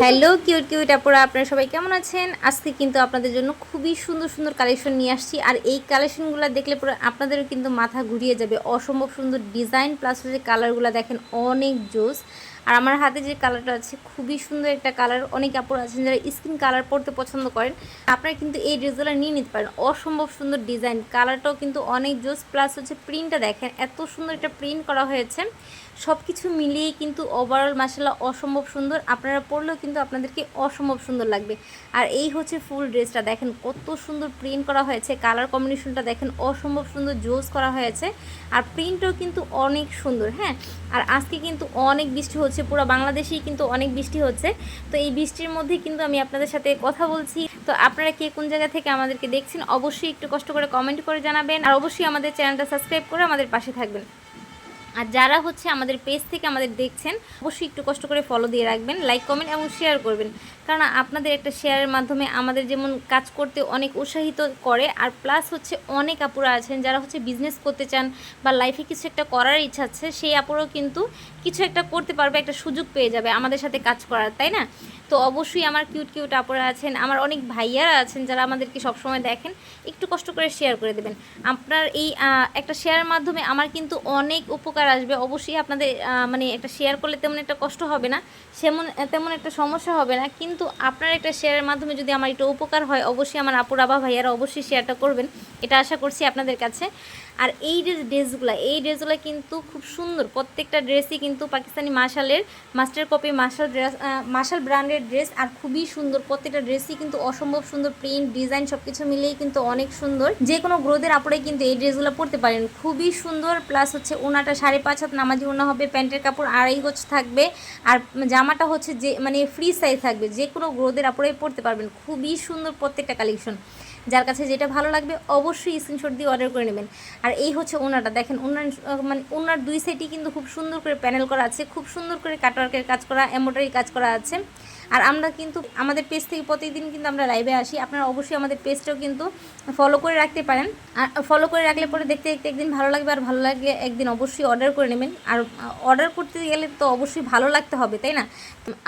Hello, cute cute আপুরা, আপনারা সবাই কেমন আছেন? আজকে কিন্তু আপনাদের জন্য খুবই সুন্দর সুন্দর কালেকশন নিয়ে আসছি। আর এই কালেকশনগুলো দেখলে পরে আপনাদেরও কিন্তু মাথা ঘুরিয়ে যাবে। অসম্ভব সুন্দর ডিজাইন, প্লাস হচ্ছে কালারগুলো দেখেন অনেক জোস। আর আমার হাতে যে কালারটা আছে, খুবই সুন্দর একটা কালার। অনেক কাপড় আছেন যারা স্কিন কালার পরতে পছন্দ করেন। আপনারা কিন্তু এই ড্রেসগুলো নিয়ে নিতে পারেন। অসম্ভব সুন্দর ডিজাইন। কালারটাও কিন্তু অনেক জোস। প্লাস হচ্ছে প্রিন্টটা দেখেন, এত সুন্দর একটা প্রিন্ট করা হয়েছে। সব কিছু মিলিয়ে কিন্তু ওভারঅল মাসালা অসম্ভব সুন্দর। আপনারা পরলেও কিন্তু আপনাদেরকে অসম্ভব সুন্দর লাগবে। আর এই হচ্ছে ফুল ড্রেসটা। দেখেন কত সুন্দর প্রিন্ট করা হয়েছে। কালার কম্বিনেশনটা দেখেন অসম্ভব সুন্দর জোস করা হয়েছে। আর প্রিন্টও কিন্তু অনেক সুন্দর হ্যাঁ? আর আজকে কিন্তু অনেক বৃষ্টি হচ্ছে। পুরো বাংলাদেশেই কিন্তু অনেক বৃষ্টি হচ্ছে। তো এই বৃষ্টির মধ্যে কিন্তু আমি আপনাদের সাথে কথা বলছি। তো আপনারা কে কোন জায়গা থেকে আমাদেরকে দেখছেন, অবশ্যই একটু কষ্ট করে কমেন্ট করে জানাবেন। আর অবশ্যই আমাদের চ্যানেলটা সাবস্ক্রাইব করে আমাদের পাশে থাকবেন। আর যারা হচ্ছে আমাদের পেজ থেকে আমাদের দেখছেন, অবশ্যই একটু কষ্ট করে ফলো দিয়ে রাখবেন লাইক কমেন্ট এবং শেয়ার করবেন। কারণ আপনাদের একটা শেয়ারের মাধ্যমে আমাদের যেমন কাজ করতে অনেক উৎসাহিত করে, আর প্লাস হচ্ছে অনেক আপুরা আছেন যারা হচ্ছে বিজনেস করতে চান বা লাইফে কিছু একটা করার ইচ্ছা আছে, সেই আপুরাও কিন্তু কিছু একটা করতে পারবে, একটা সুযোগ পেয়ে যাবে আমাদের সাথে কাজ করার, তাই না? তো অবশ্যই আমার কিউট কিউট আপুরা আছেন, আমার অনেক ভাইয়ারা আছেন যারা আমাদেরকে সবসময় দেখেন, একটু কষ্ট করে শেয়ার করে দেবেন। আপনার এই একটা শেয়ারের মাধ্যমে আমার কিন্তু অনেক উপকার আসবে, অবশ্যই আপনাদের মানে একটা শেয়ার করলে তেমন একটা কষ্ট হবে না, সেমন, তেমন একটা সমস্যা হবে না, কিন্তু আপনার একটা শেয়ারের মাধ্যমে যদি আমার একটু উপকার হয়, অবশ্যই আমার আপুর আবা ভাইয়ারা অবশ্যই শেয়ারটা করবেন। এটা আশা করছি আপনাদের কাছে। আর এই যে ড্রেসগুলো, এই ড্রেসগুলো কিন্তু খুব সুন্দর। প্রত্যেকটা ড্রেসই কিন্তু Pakistani মাশালের master copy Mashal dress Mashal ব্র্যান্ডের ড্রেস আর খুবই সুন্দর। প্রত্যেকটা ড্রেসই কিন্তু অসম্ভব সুন্দর। প্রিন্ট ডিজাইন সব কিছু মিলিয়েই কিন্তু অনেক সুন্দর। যে কোনো গ্রোদের আপরে কিন্তু এই ড্রেসগুলো পরতে পারেন। খুবই সুন্দর। প্লাস হচ্ছে ওনাটা সাড়ে পাঁচ হাত নামাজি ওনা হবে, প্যান্টের কাপড় আড়াই গোছ থাকবে। আর জামাটা হচ্ছে যে মানে ফ্রি সাইজ থাকবে। যে কোনো গ্রোদের আপরেই পড়তে পারবেন। খুবই সুন্দর প্রত্যেকটা কালেকশন যার কাছে যেটা ভালো লাগবে অবশ্যই স্ক্রিনশট দিয়ে অর্ডার করে নেবেন। আর এই হচ্ছে ওনাটা। দেখেন ওনার মানে ওনার দুই সাইডই কিন্তু খুব সুন্দর করে প্যানেল করা আছে, খুব সুন্দর করে কাটওয়ার্কের কাজ করা এমব্রয়ডারি কাজ করা আছে। আর আমরা কিন্তু, আমাদের পেজ থেকে প্রতিদিন কিন্তু আমরা লাইভে আসি। আপনারা অবশ্যই আমাদের পেজটাও কিন্তু ফলো করে রাখতে পারেন। আর ফলো করে রাখলে পরে দেখতে দেখতে একদিন ভালো লাগবে আর ভালো লাগলে একদিন অবশ্যই অর্ডার করে নেবেন। আর অর্ডার করতে গেলে তো অবশ্যই ভালো লাগতে হবে, তাই না?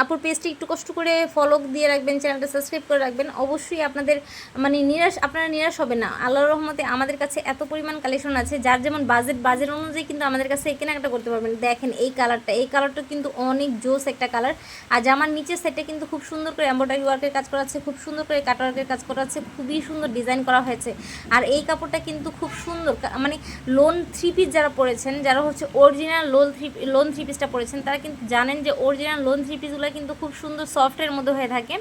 আপুর পেজটি একটু কষ্ট করে ফলো দিয়ে রাখবেন চ্যানেলটা সাবস্ক্রাইব করে রাখবেন। অবশ্যই আপনাদের মানে নিরাশ, আপনারা নিরাশ হবেন না। আল্লাহর রহমতে আমাদের কাছে এত পরিমাণ কালেকশন আছে, যার যেমন বাজেট বাজেট অনুযায়ী কিন্তু আমাদের কাছে এই কেনাকাটা করতে পারবেন। দেখেন এই কালারটা এই কালারটা কিন্তু অনেক জোস একটা কালার আর জামার নিচের সেটে কিন্তু খুব সুন্দর করে এম্ব্রয়ডারি ওয়ার্কের কাজ করা আছে, খুব সুন্দর করে কাট ওয়ার্কের কাজ করা আছে, খুবই সুন্দর ডিজাইন করা হয়েছে। আর এই কাপড়টা কিন্তু খুব সুন্দর মানে লোন থ্রি পিস যারা পরেছেন, যারা হচ্ছে original lawn three lawn three পিসটা পরেছেন, তারা কিন্তু জানেন যে অরিজিনাল লোন থ্রি পিসগুলো কিন্তু খুব সুন্দর সফটের মধ্যে হয়ে থাকে।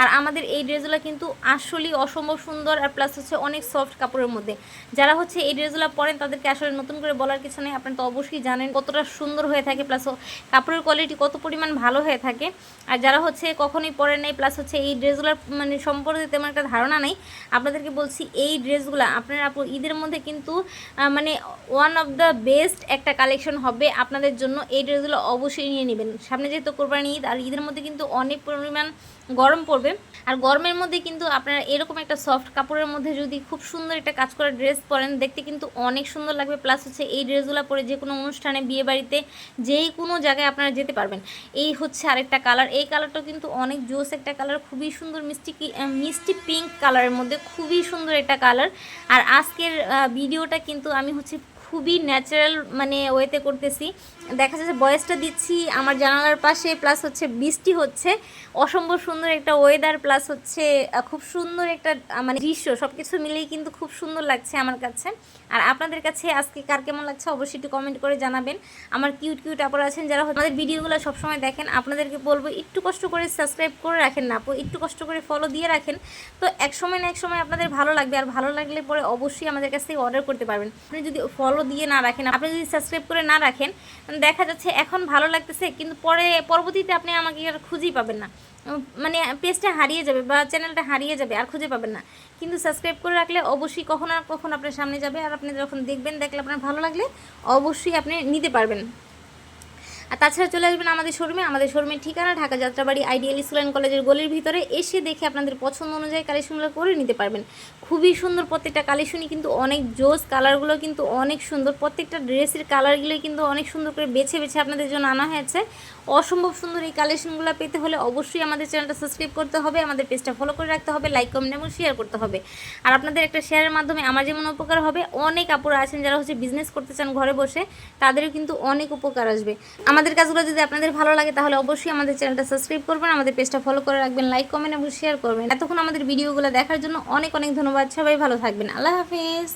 আর আমাদের এই ড্রেসগুলো কিন্তু আসলেই অসম্ভব সুন্দর আর প্লাস হচ্ছে অনেক সফট কাপড়ের মধ্যে। যারা হচ্ছে এই ড্রেসগুলো পরেন, তাদেরকে আসলে নতুন করে বলার কিছু নেই। আপনারা তো অবশ্যই জানেন কতটা সুন্দর হয়ে থাকে প্লাস কাপড়ের কোয়ালিটি কত পরিমাণ ভালো হয়ে থাকে। আর যারা হচ্ছে কখনোই পরেন নাই প্লাস হচ্ছে এই ড্রেসগুলোর মানে সম্পর্কে তেমন একটা ধারণা নেই। আপনাদেরকে বলছি, এই ড্রেসগুলো আপনারা আপু ঈদের মধ্যে কিন্তু মানে ওয়ান অফ দ্য বেস্ট একটা কালেকশন হবে আপনাদের জন্য। এই ড্রেসগুলো অবশ্যই নিয়ে নেবেন। সামনে যেহেতু কোরবানি ঈদ, আর ঈদের মধ্যে কিন্তু অনেক পরিমাণ গরম পড়বে। আর গরমের মধ্যে কিন্তু আপনারা এরকম একটা সফট কাপড়ের মধ্যে যদি খুব সুন্দর একটা কাজ করা ড্রেস পরেন, দেখতে কিন্তু অনেক সুন্দর লাগবে। প্লাস হচ্ছে এই ড্রেসগুলো পরে যে কোনো অনুষ্ঠানে, বিয়ে বাড়িতে যেই কোনো জায়গায় আপনারা যেতে পারবেন। এই হচ্ছে আরেকটা কালার এই কালারটাও কিন্তু অনেক জোস একটা কালার খুবই সুন্দর মিষ্টি মিষ্টি পিঙ্ক কালারের মধ্যে খুবই সুন্দর একটা কালার আর আজকের ভিডিওটা কিন্তু আমি হচ্ছে খুবই ন্যাচারাল মানে ওয়েতে করতেছি। দেখা যাচ্ছে বয়সটা দিচ্ছি আমার জানালার পাশে প্লাস হচ্ছে বৃষ্টি হচ্ছে। অসম্ভব সুন্দর একটা ওয়েদার প্লাস হচ্ছে খুব সুন্দর একটা মানে দৃশ্য সব কিছু মিলেই কিন্তু খুব সুন্দর লাগছে আমার কাছে। আর আপনাদের কাছে আজকে কার কেমন লাগছে অবশ্যই একটু কমেন্ট করে জানাবেন। আমার কিউট কিউট আপনারা আছেন যারা আমাদের ভিডিওগুলো সবসময় দেখেন, আপনাদেরকে বলব একটু কষ্ট করে সাবস্ক্রাইব করে রাখেন না আপু, একটু কষ্ট করে ফলো দিয়ে রাখেন। তো এক সময় না এক সময় আপনাদের ভালো লাগবে, আর ভালো লাগলে পরে অবশ্যই আমাদের কাছ থেকে অর্ডার করতে পারবেন। আপনি যদি ফলো দিয়ে না রাখেন, আপনি যদি সাবস্ক্রাইব করে না রাখেন, দেখা যাচ্ছে এখন ভালো লাগতেছে, কিন্তু পরে, পরবর্তীতে আপনি আমাকে আর খুঁজেই পাবেন না। মানে পেজটা হারিয়ে যাবে বা চ্যানেলটা হারিয়ে যাবে, আর খুঁজে পাবেন না। কিন্তু সাবস্ক্রাইব করে রাখলে অবশ্যই কখনো আর কখন আপনার সামনে যাবে, আর আপনি যখন দেখবেন, দেখলে আপনার ভালো লাগলে, অবশ্যই আপনি নিতে পারবেন। আর তাছাড়া চলে আসবেন আমাদের শোরুমে। আমাদের শোরুমের ঠিকানা Dhaka Jatrabari ideal school and কলেজের গলির ভিতরে। এসে দেখে আপনাদের পছন্দ অনুযায়ী কালেকশনগুলো করে নিতে পারবেন। খুবই সুন্দর প্রত্যেকটা কালেকশনই কিন্তু অনেক জোস কালারগুলো কিন্তু অনেক সুন্দর। প্রত্যেকটা ড্রেসের কালারগুলোই কিন্তু অনেক সুন্দর করে বেছে বেছে আপনাদের জন্য আনা হয়েছে। অসম্ভব সুন্দর এই কালেকশনগুলো পেতে হলে অবশ্যই আমাদের চ্যানেলটা সাবস্ক্রাইব করতে হবে, আমাদের পেজটা ফলো করে রাখতে হবে লাইক কমেন্ট এবং শেয়ার করতে হবে। আর আপনাদের একটা শেয়ারের মাধ্যমে আমার যেমন উপকার হবে, অনেক আপুরা আছেন যারা হচ্ছে বিজনেস করতে চান ঘরে বসে, তাদেরও কিন্তু অনেক উপকার আসবে। আমাদের কাজগুলো যদি আপনাদের ভালো লাগে, তাহলে অবশ্যই আমাদের চ্যানেলটা সাবস্ক্রাইব করবেন, আমাদের পেজটা ফলো করে রাখবেন লাইক কমেন্ট এবং শেয়ার করবেন। এতক্ষণ আমাদের ভিডিওগুলো দেখার জন্য অনেক অনেক ধন্যবাদ। সবাই ভালো থাকবেন। আল্লাহ হাফিজ।